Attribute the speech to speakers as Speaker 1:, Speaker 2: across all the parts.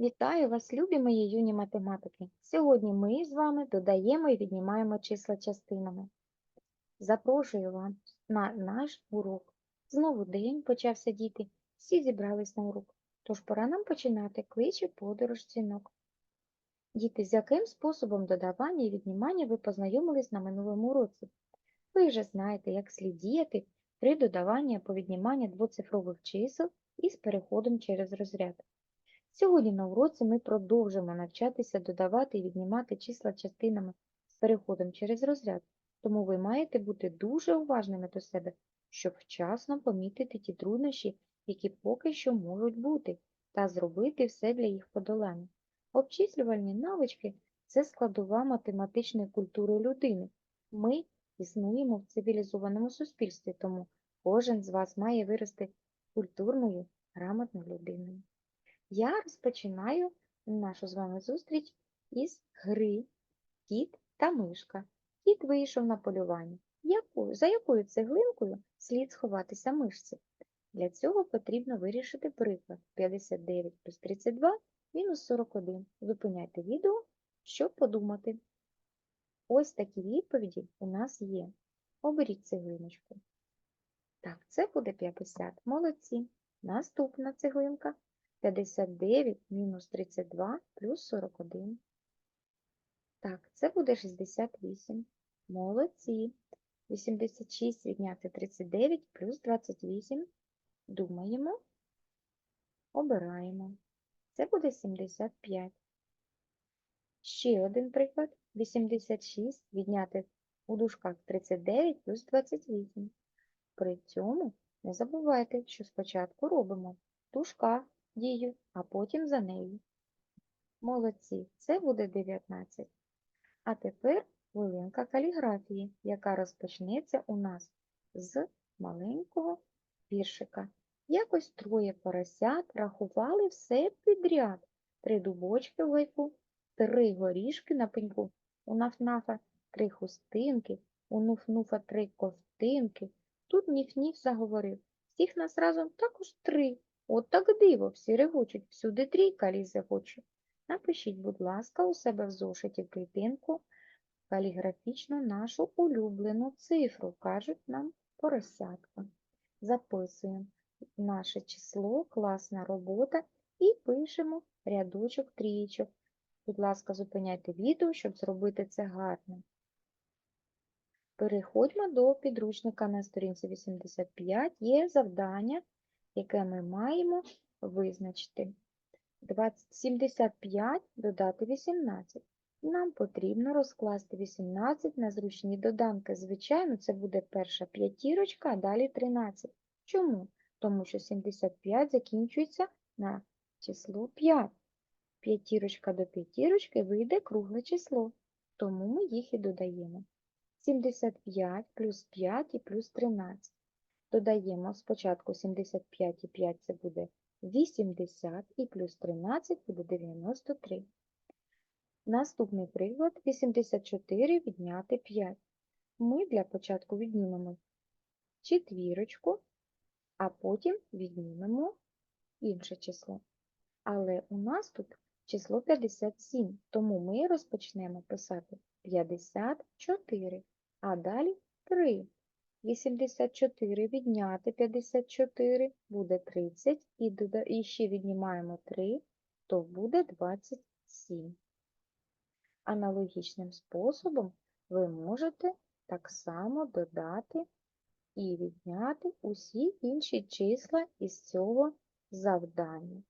Speaker 1: Вітаю вас, любі мої юні математики! Сьогодні ми з вами додаємо і віднімаємо числа частинами. Запрошую вас на наш урок. Знову день почався діти, всі зібрались на урок. Тож пора нам починати кличе подорож дзвінок. Діти, з яким способом додавання і віднімання ви познайомились на минулому уроці? Ви вже знаєте, як слід діяти при додаванні або відніманні двоцифрових чисел із переходом через розряд. Сьогодні на уроці ми продовжимо навчатися додавати і віднімати числа частинами з переходом через розряд, тому ви маєте бути дуже уважними до себе, щоб вчасно помітити ті труднощі, які поки що можуть бути, та зробити все для їх подолання. Обчислювальні навички це складова математичної культури людини. Ми існуємо в цивілізованому суспільстві, тому кожен з вас має вирости культурною, грамотною людиною. Я розпочинаю нашу з вами зустріч із гри Кіт та мишка. Кіт вийшов на полювання. Яку, за якою цеглинкою слід сховатися мишці? Для цього потрібно вирішити приклад 59 плюс 32 мінус 41. Зупиняйте відео, щоб подумати. Ось такі відповіді у нас є. Оберіть цеглиночку. Так, це буде 50. Молодці. Наступна цеглинка 59 мінус 32 плюс 41. Так, це буде 68. Молодці. 86 відняти 39 плюс 28. Думаємо. Обираємо. Це буде 75. Ще один приклад. 86 відняти у дужках 39 плюс 28. При цьому не забувайте, що спочатку робимо в дужках дію, а потім за нею. Молодці, це буде 19. А тепер хвилинка каліграфії, яка розпочнеться у нас з маленького віршика. Якось троє поросят рахували все підряд. Три дубочки в гайку, три горішки на пеньку, у нафнафа три хустинки, у нуфнуфа три ковтинки. Тут ніф-ніф заговорив. Всіх нас разом також три. От так диво, всі регочуть, всюди трійка лізе хоче. Напишіть, будь ласка, у себе в зошиті клітинку каліграфічно нашу улюблену цифру, кажуть нам поросятка. Записуємо наше число, класна робота і пишемо рядочок трієчок. Будь ласка, зупиняйте відео, щоб зробити це гарно. Переходьмо до підручника на сторінці 85. Є завдання, яке ми маємо визначити. 20, 75 додати 18. Нам потрібно розкласти 18 на зручні доданки. Звичайно, це буде перша п'ятірочка, а далі 13. Чому? Тому що 75 закінчується на число 5. П'ятірочка до п'ятірочки вийде кругле число, тому ми їх і додаємо. 75 плюс 5 і плюс 13. Додаємо спочатку 75 і 5 це буде 80 і плюс 13 буде 93. Наступний приклад 84 відняти 5. Ми для початку віднімемо четвірочку, а потім віднімемо інше число. Але у нас тут число 57, тому ми розпочнемо писати 54, а далі 3. 84 відняти 54 буде 30, і, дода... і ще віднімаємо 3, то буде 27. Аналогічним способом ви можете так само додати і відняти усі інші числа із цього завдання.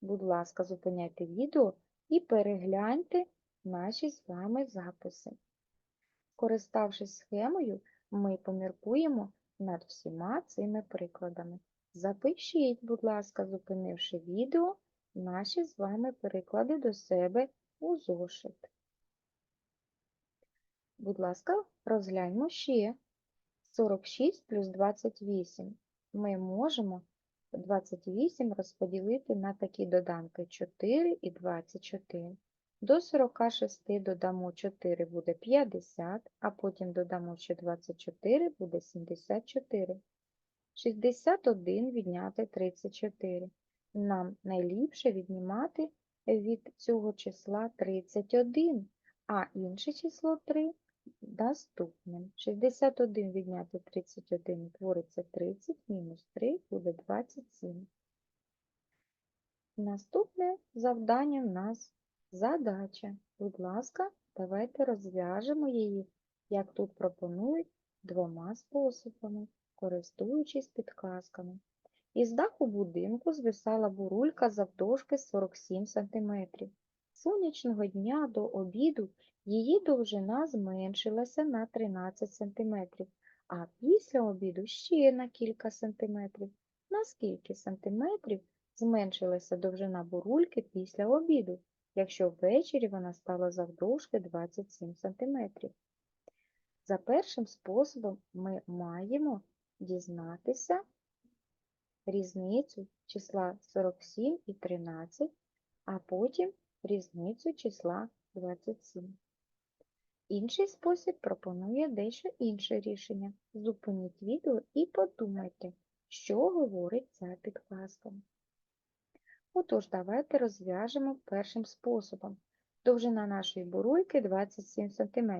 Speaker 1: Будь ласка, зупиняйте відео і перегляньте наші з вами записи. Користавшись схемою, ми поміркуємо над всіма цими прикладами. Запишіть, будь ласка, зупинивши відео, наші з вами переклади до себе у зошит. Будь ласка, розгляньмо ще 46 плюс 28. Ми можемо 28 розподілити на такі доданки 4 і 24. До 46 додамо 4 буде 50, а потім додамо ще 24 буде 74. 61 відняти 34. Нам найліпше віднімати від цього числа 31, а інше число 3 наступним. 61 відняти 31 твориться 30, мінус 3 буде 27. Наступне завдання в нас задача. Будь ласка, давайте розв'яжемо її, як тут пропонують, двома способами, користуючись підказками. Із даху будинку звисала бурулька завдовжки 47 см. Сонячного дня до обіду її довжина зменшилася на 13 см, а після обіду ще на кілька сантиметрів. На скільки сантиметрів зменшилася довжина бурульки після обіду, якщо ввечері вона стала завдовжки 27 см? За першим способом ми маємо дізнатися різницю числа 47 і 13, а потім різницю числа 27. Інший спосіб пропонує дещо інше рішення. Зупиніть відео і подумайте, що говорить ця підказка. Отож, давайте розв'яжемо першим способом. Довжина нашої бурульки 27 см.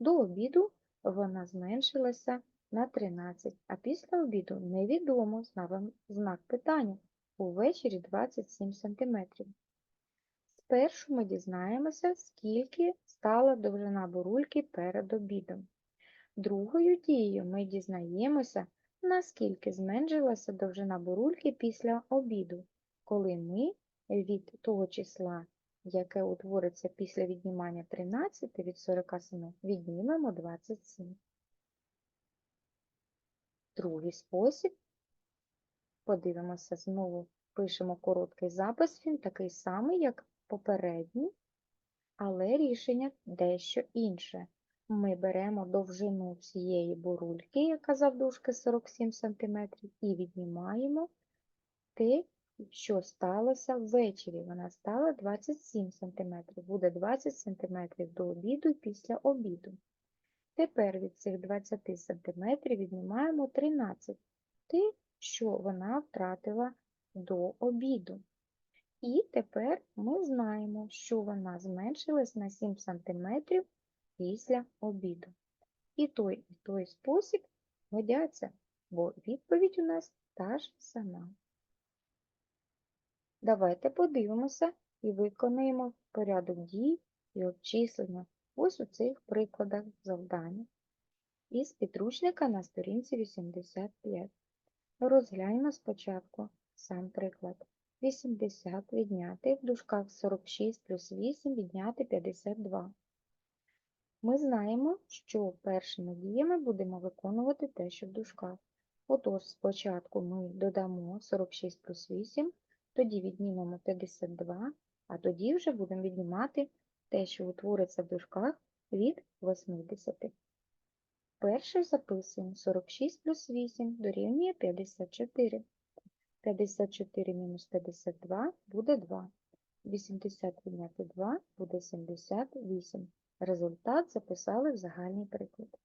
Speaker 1: До обіду вона зменшилася на 13, а після обіду невідомо знак питання. Увечері 27 см. Спершу ми дізнаємося, скільки стала довжина бурульки перед обідом. Другою дією ми дізнаємося, наскільки зменшилася довжина бурульки після обіду, коли ми від того числа, яке утвориться після віднімання 13 від 47, віднімемо 27. Другий спосіб. Подивимося, знову пишемо короткий запис, він такий самий, як попередній, але рішення дещо інше. Ми беремо довжину цієї бурульки, яка завдовжки 47 см, і віднімаємо те, що сталося ввечері. Вона стала 27 см. Буде 20 см до обіду і після обіду. Тепер від цих 20 см віднімаємо 13, те, що вона втратила до обіду. І тепер ми знаємо, що вона зменшилась на 7 см після обіду. І той, і той спосіб годяться, бо відповідь у нас та ж сама. Давайте подивимося і виконаємо порядок дій і обчислення ось у цих прикладах завдання. Із підручника на сторінці 85. Розгляньмо спочатку сам приклад. 80 відняти в дужках 46 плюс 8 відняти 52. Ми знаємо, що першими діями будемо виконувати те, що в дужках. Отож, спочатку ми додамо 46 плюс 8, тоді віднімемо 52, а тоді вже будемо віднімати те, що утвориться в дужках від 80. Перше записуємо 46 плюс 8 дорівнює 54. 54 мінус 52 буде 2. 80 відняти 2 буде 78. Результат записали в загальний приклад.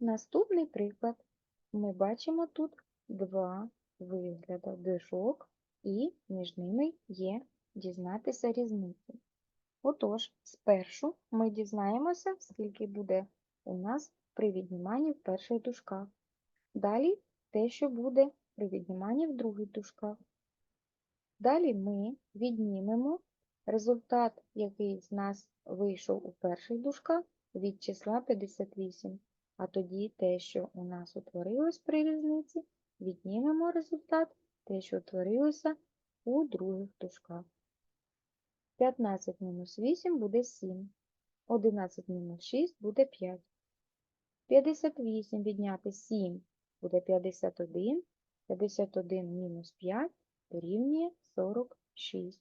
Speaker 1: Наступний приклад ми бачимо тут 2 вигляду дужок і між ними є дізнатися різниці. Отож, спершу ми дізнаємося, скільки буде у нас при відніманні в перших дужках. Далі те, що буде при відніманні в других дужках. Далі ми віднімемо результат, який з нас вийшов у перших дужках, від числа 58, а тоді те, що у нас утворилось при різниці віднімемо результат, те, що утворилося у других дужках. 15 мінус 8 буде 7. 11 мінус 6 буде 5. 58 відняти 7 буде 51. 51 мінус 5 дорівнює 46.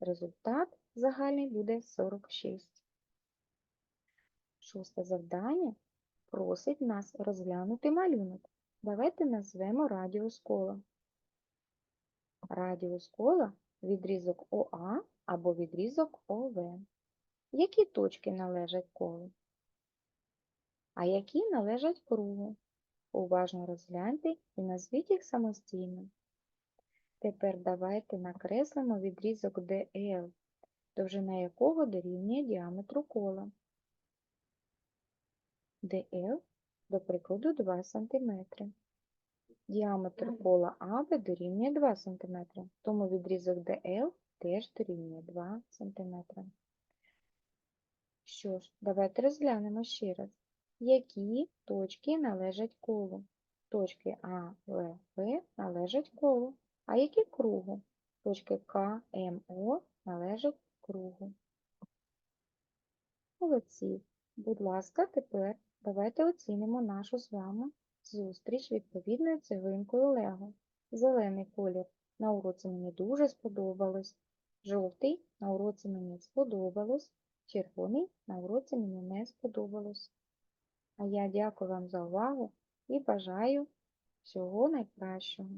Speaker 1: Результат загальний буде 46. Шосте завдання просить нас розглянути малюнок. Давайте назвемо радіус кола. Радіус кола відрізок ОА або відрізок ОВ. Які точки належать колу? А які належать кругу? Уважно розгляньте і назвіть їх самостійно. Тепер давайте накреслимо відрізок DL, довжина якого дорівнює діаметру кола. DL, до прикладу, 2 см. Діаметр кола АБ дорівнює 2 см, тому відрізок DL теж дорівнює 2 см. Що ж, давайте розглянемо ще раз, які точки належать колу. Точки А, В, П належать колу, а які кругу? Точки К, М, О належать кругу. Молодці. Будь ласка, тепер давайте оцінимо нашу з вами зустріч відповідною цеглинкою Лего. Зелений колір на уроці мені дуже сподобалось. Жовтий на уроці мені сподобалось. Червоний на уроці мені не сподобалось. А я дякую вам за увагу і бажаю всього найкращого.